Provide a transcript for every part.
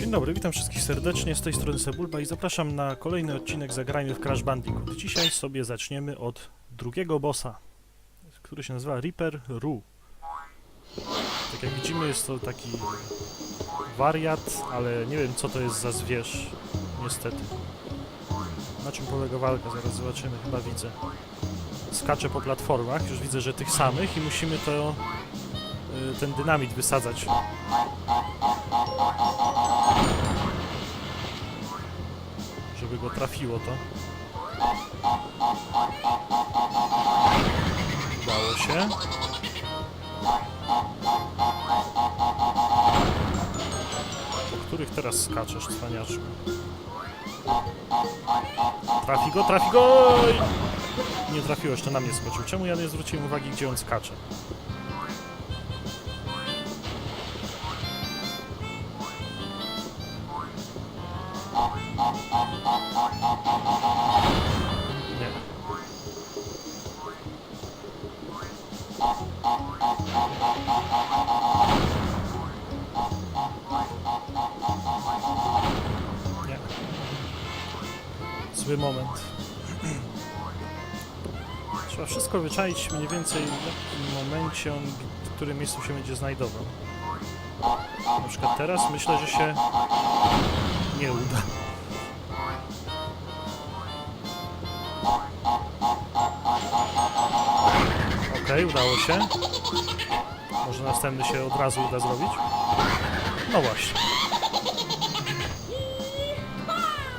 Dzień dobry, witam wszystkich serdecznie, z tej strony Sebulba i zapraszam na kolejny odcinek Zagrajmy w Crash Bandicoot. Dzisiaj sobie zaczniemy od drugiego bossa, który się nazywa Reaper Ru. Tak jak widzimy jest to taki wariat, ale nie wiem co to jest za zwierz, niestety. Na czym polega walka, zaraz zobaczymy, chyba widzę. Skacze po platformach, już widzę, że tych samych i musimy to, y, ten dynamit wysadzać żeby go trafiło to. Udało się. Po których teraz skaczesz, cwaniaczku? Trafi go, trafi go! Nie trafiłeś, to na mnie skoczył. Czemu ja nie zwróciłem uwagi, gdzie on skacze? Wyczaić mniej więcej w jakim momencie w którym miejscu się będzie znajdował. Na przykład teraz myślę, że się nie uda. Okej, udało się. Może następny się od razu uda zrobić? No właśnie.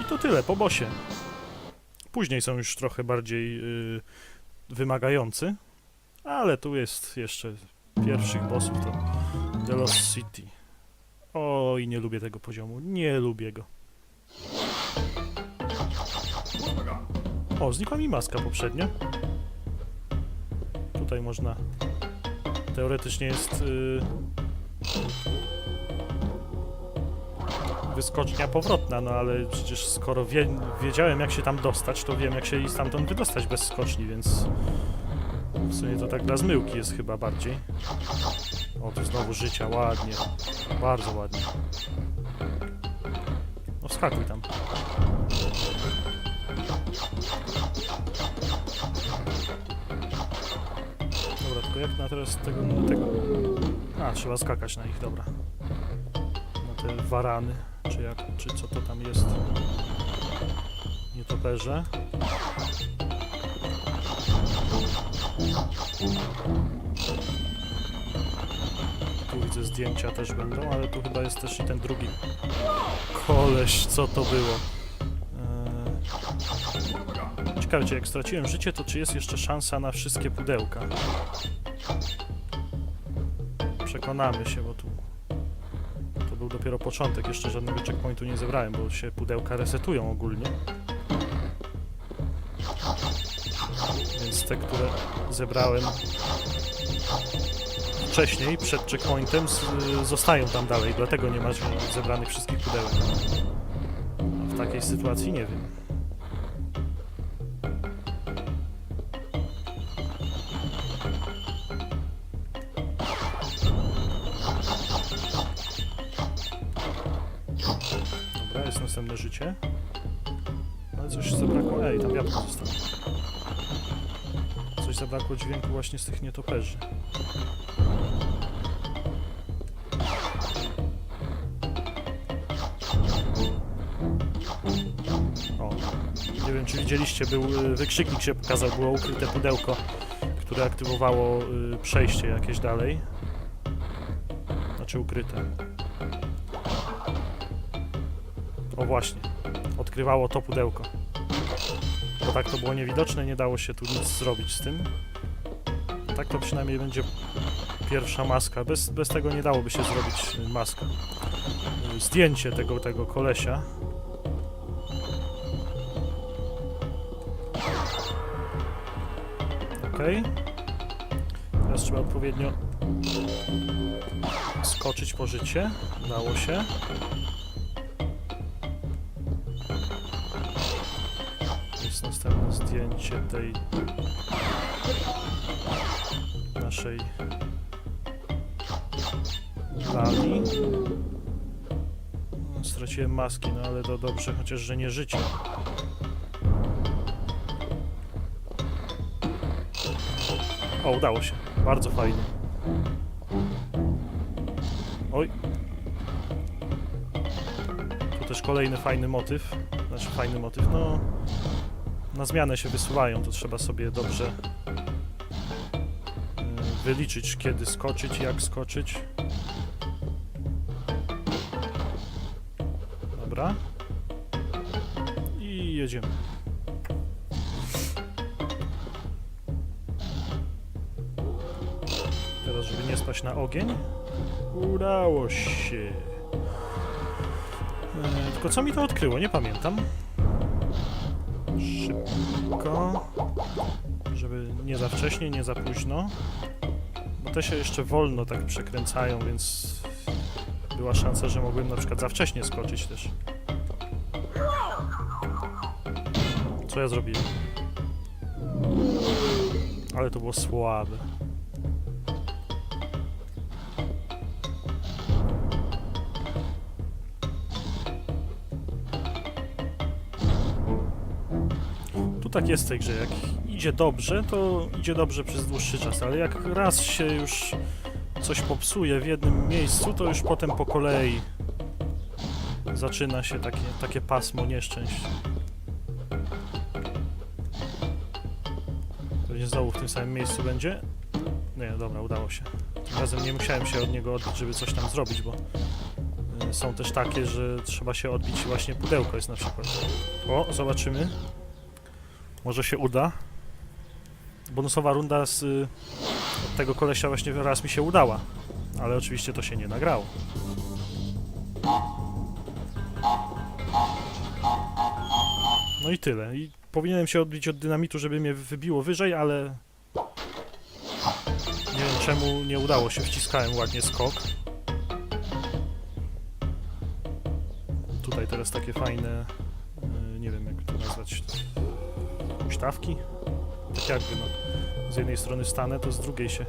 I to tyle, po bosie. Później są już trochę bardziej yy, wymagający, ale tu jest jeszcze pierwszych bossów to The Lost City. Oj, nie lubię tego poziomu, nie lubię go. O, znikła mi maska poprzednio. Tutaj można. Teoretycznie jest. Yy, wyskocznia powrotna, no ale przecież skoro wie, wiedziałem jak się tam dostać, to wiem jak się i stamtąd wydostać bez skoczni, więc w sumie to tak dla zmyłki jest chyba bardziej. O, tu znowu życia, ładnie, bardzo ładnie. No wskakuj tam. Dobra, tylko jak na teraz tego, tego... A, trzeba skakać na nich, dobra. Na te warany, czy jak, czy co to tam jest. Nietoperze. Tu widzę zdjęcia też będą, ale tu chyba jest też i ten drugi koleś, co to było. Eee... Ciekawe, czy jak straciłem życie, to czy jest jeszcze szansa na wszystkie pudełka? Przekonamy się, bo był dopiero początek, jeszcze żadnego checkpointu nie zebrałem, bo się pudełka resetują ogólnie. Więc te, które zebrałem wcześniej, przed checkpointem, zostają tam dalej, dlatego nie ma zebranych wszystkich pudełek. A w takiej sytuacji nie wiem. Następne życie. Ale coś zabrakło. Ej, tam jabłko zostało. Coś zabrakło dźwięku właśnie z tych nietoperzy. O, nie wiem czy widzieliście, był y, wykrzyknik się pokazał, było ukryte pudełko, które aktywowało y, przejście jakieś dalej. Znaczy ukryte. O właśnie, odkrywało to pudełko. Bo tak to było niewidoczne, nie dało się tu nic zrobić z tym. Tak to przynajmniej będzie pierwsza maska. Bez, bez tego nie dałoby się zrobić y, maska. Y, Zdjęcie tego, tego kolesia. Okej. Teraz trzeba odpowiednio skoczyć po życie. Udało się. Jest następne zdjęcie tej naszej lali. Straciłem maski, no ale to dobrze, chociaż że nie życie. O, udało się. Bardzo fajnie. Oj. Tu też kolejny fajny motyw. Znaczy fajny motyw, no... Na zmianę się wysuwają, to trzeba sobie dobrze y, wyliczyć, kiedy skoczyć, jak skoczyć. Dobra. I jedziemy. Teraz, żeby nie spaść na ogień. Udało się. E, tylko co mi to odkryło? Nie pamiętam. Szybko. Żeby nie za wcześnie, nie za późno. Bo te się jeszcze wolno tak przekręcają, więc była szansa, że mogłem na przykład za wcześnie skoczyć też. Co ja zrobiłem? Ale to było słabe. Tak jest w tej grze, jak idzie dobrze, to idzie dobrze przez dłuższy czas, ale jak raz się już coś popsuje w jednym miejscu, to już potem po kolei zaczyna się takie, takie pasmo nieszczęść. Pewnie znowu w tym samym miejscu będzie. Nie, dobra, udało się. Tym razem nie musiałem się od niego odbić, żeby coś tam zrobić, bo y, są też takie, że trzeba się odbić właśnie pudełko jest na przykład. O, zobaczymy. Może się uda. Bonusowa runda z y, tego kolesia właśnie raz mi się udała. Ale oczywiście to się nie nagrało. No i tyle. I powinienem się odbić od dynamitu, żeby mnie wybiło wyżej, ale... Nie wiem czemu nie udało się. Wciskałem ładnie skok. Tutaj teraz takie fajne... y, Nie wiem jak to nazwać. Huśtawki? Tak jakby no. Z jednej strony stanę, to z drugiej się.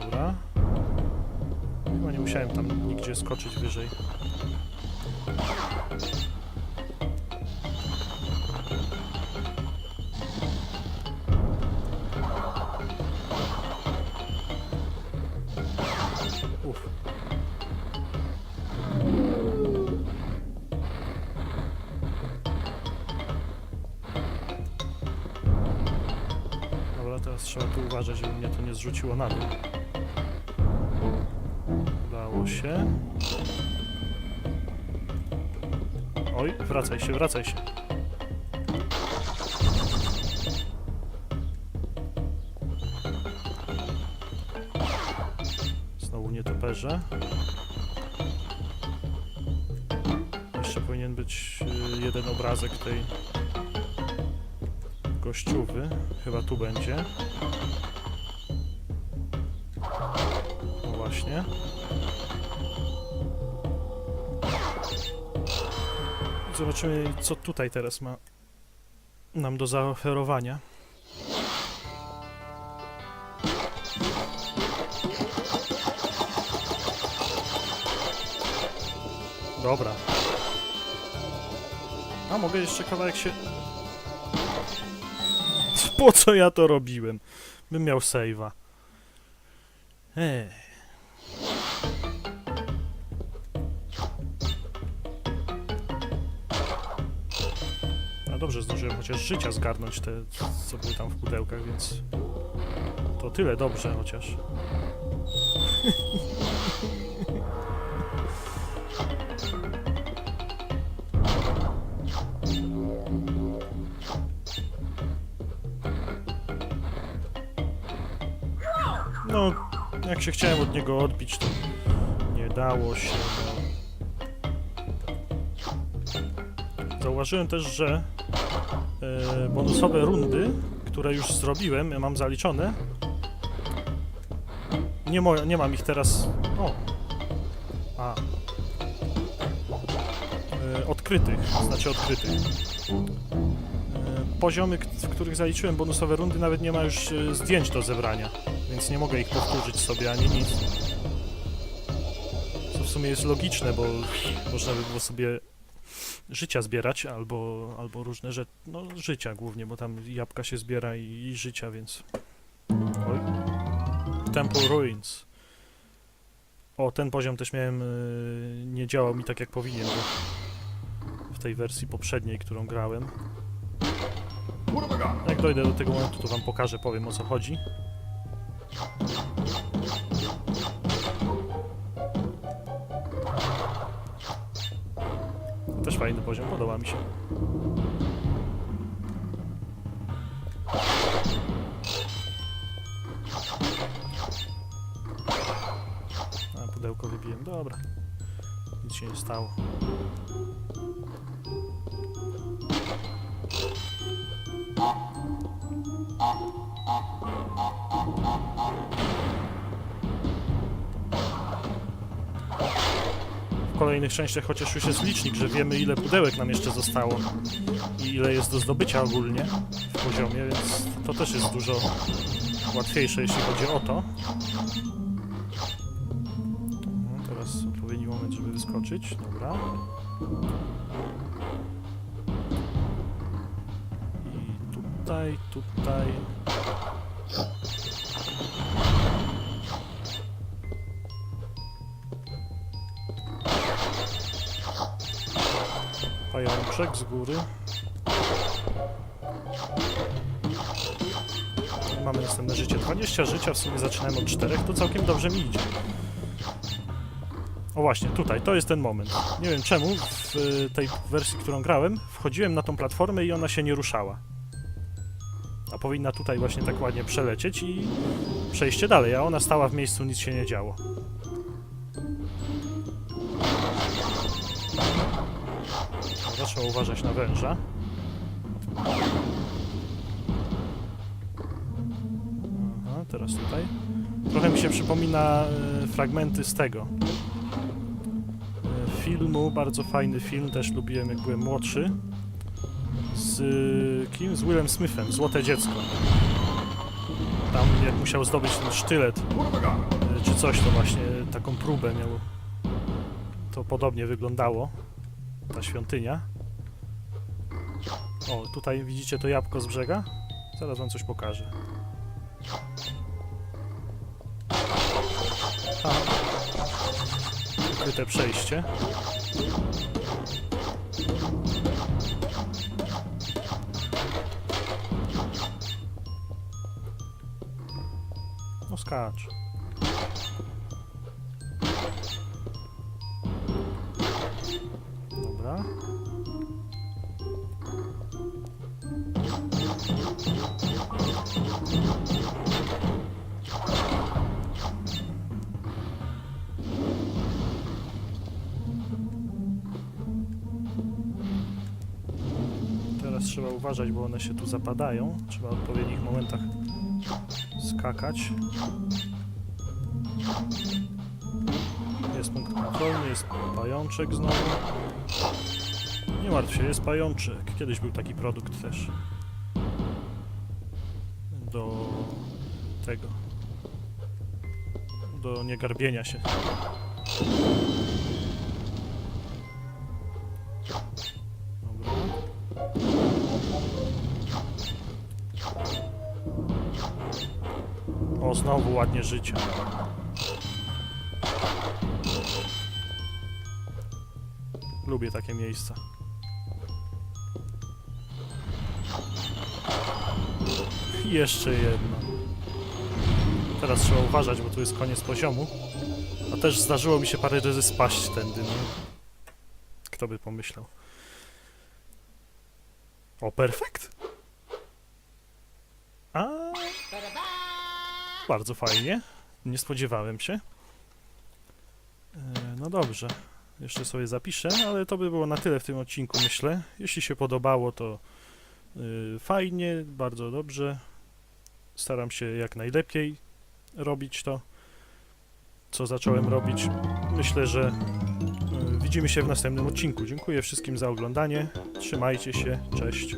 Dobra. Chyba nie musiałem tam nigdzie skoczyć wyżej. Dobra, teraz trzeba tu uważać, żeby mnie to nie zrzuciło na dół. Udało się. Oj, wracaj się, wracaj się. Znowu nietoperze. Jeszcze powinien być y, jeden obrazek tej gościuwy. Chyba tu będzie. No właśnie. Zobaczymy, co tutaj teraz ma nam do zaoferowania. Dobra. A mogę jeszcze kawałek się... Po co ja to robiłem? Bym miał save'a. Ej. No dobrze, zdążyłem chociaż życia zgarnąć te, co były tam w pudełkach, więc... To tyle dobrze chociaż. jak się chciałem od niego odbić, to nie dało się. No. Zauważyłem też, że e, bonusowe rundy, które już zrobiłem, ja mam zaliczone, nie, mo nie mam ich teraz... O! A. E, odkrytych, znaczy odkrytych. Poziomy, w których zaliczyłem bonusowe rundy, nawet nie ma już e, zdjęć do zebrania, więc nie mogę ich powtórzyć sobie ani nic. sumie jest logiczne, bo można by było sobie życia zbierać, albo, albo różne rzeczy, no życia głównie, bo tam jabłka się zbiera i, i życia, więc... Oj. Temple Ruins. O, ten poziom też miałem, y, nie działał mi tak jak powinien, bo w tej wersji poprzedniej, którą grałem. Jak dojdę do tego momentu, to wam pokażę, powiem o co chodzi. Też fajny poziom, podoba mi się. A, pudełko wybiłem, dobra. Nic się nie stało. Kolejnych częściach, chociaż już jest licznik, że wiemy ile pudełek nam jeszcze zostało i ile jest do zdobycia ogólnie w poziomie, więc to też jest dużo łatwiejsze, jeśli chodzi o to. No, teraz odpowiedni moment, żeby wyskoczyć. Dobra. I tutaj, tutaj. Pajączek z góry. I Mamy następne życie. 20 życia, w sumie zaczynałem od 4, to całkiem dobrze mi idzie. O właśnie, tutaj, to jest ten moment. Nie wiem czemu, w y, tej wersji, którą grałem, wchodziłem na tą platformę i ona się nie ruszała. A powinna tutaj właśnie tak ładnie przelecieć i przejście dalej, a ona stała w miejscu, nic się nie działo. Trzeba uważać na węża. Aha, teraz tutaj. Trochę mi się przypomina e, fragmenty z tego. E, filmu, bardzo fajny film, też lubiłem jak byłem młodszy. Z e, kim? Z Willem Smithem, Złote Dziecko. Tam jak musiał zdobyć ten sztylet, e, czy coś, to właśnie taką próbę miał. To podobnie wyglądało ta świątynia. O, tutaj widzicie to jabłko z brzega? Zaraz wam coś pokażę. A. Ukryte przejście. No skacz. Dobra. Uważać, bo one się tu zapadają. Trzeba w odpowiednich momentach skakać. Jest punkt kontrolny, jest pajączek znowu. Nie martw się, jest pajączek. Kiedyś był taki produkt też. Do tego. Do niegarbienia się. Ładnie życie. Lubię takie miejsca. Jeszcze jedno. Teraz trzeba uważać, bo tu jest koniec poziomu. A też zdarzyło mi się parę razy spaść tędy, no. Kto by pomyślał. O, perfekt! A, bardzo fajnie. Nie spodziewałem się. E, no dobrze. Jeszcze sobie zapiszę, ale to by było na tyle w tym odcinku, myślę. Jeśli się podobało, to y, fajnie, bardzo dobrze. Staram się jak najlepiej robić to, co zacząłem robić. Myślę, że y, widzimy się w następnym odcinku. Dziękuję wszystkim za oglądanie. Trzymajcie się. Cześć.